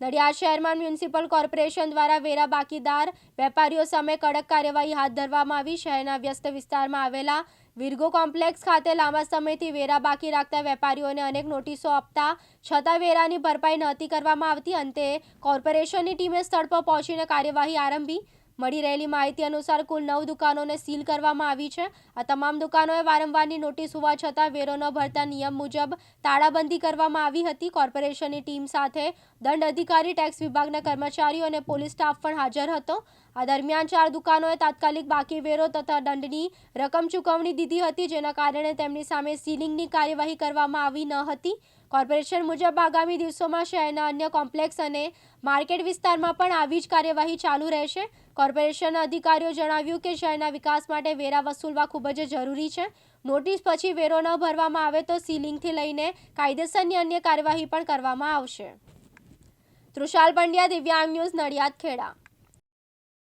નડિયાદ શહેરમાં municipal corporation દ્વારા વેરા બાકીદાર વેપારીઓ સામે કડક કાર્યવાહી હાથ ધરવામાં આવી. શહેરના વ્યસ્ત વિસ્તારમાં આવેલા વિરગો કોમ્પ્લેક્સ ખાતે લાંબા સમયથી વેરા બાકી રાખતા વેપારીઓને અનેક નોટિસો આપતા છતાં વેરાની ભરપાઈ નહોતી કરવામાં આવતી. અંતે કોર્પોરેશનની ટીમે સ્થળ પર પહોંચીને કાર્યવાહી આરંભી. મળી રહેલી માહિતી અનુસાર કુલ નવ દુકાનોને સીલ કરવામાં આવી છે. આ તમામ દુકાનોએ વારંવારની નોટિસ હોવા છતાં વેરો ન ભરતા નિયમ મુજબ તાળાબંધી કરવામાં આવી હતી. કોર્પોરેશનની ટીમ સાથે દંડ અધિકારી, ટેક્સ વિભાગના કર્મચારીઓ અને પોલીસ સ્ટાફ પણ હાજર હતો. આ દરમિયાન ચાર દુકાનોએ તાત્કાલિક બાકી વેરો તથા દંડની રકમ ચૂકવણી દીધી હતી, જેના કારણે તેમની સામે સીલિંગની કાર્યવાહી કરવામાં આવી ન હતી. કોર્પોરેશન મુજબ આગામી દિવસોમાં શહેરના અન્ય કોમ્પ્લેક્સ અને માર્કેટ વિસ્તારમાં પણ આવી જ કાર્યવાહી ચાલુ રહેશે. કોર્પોરેશનના અધિકારીઓ જણાવ્યું કે શહેરના વિકાસ માટે વેરા વસૂલવા ખૂબ જ જરૂરી છે. નોટિસ પછી વેરો ન ભરવામાં આવે તો સીલિંગથી લઈને કાયદેસરની અન્ય કાર્યવાહી પણ કરવામાં આવશે. તૃષાલ પંડ્યા, દિવ્યાંગ ન્યૂઝ નડિયાદ, ખેડા.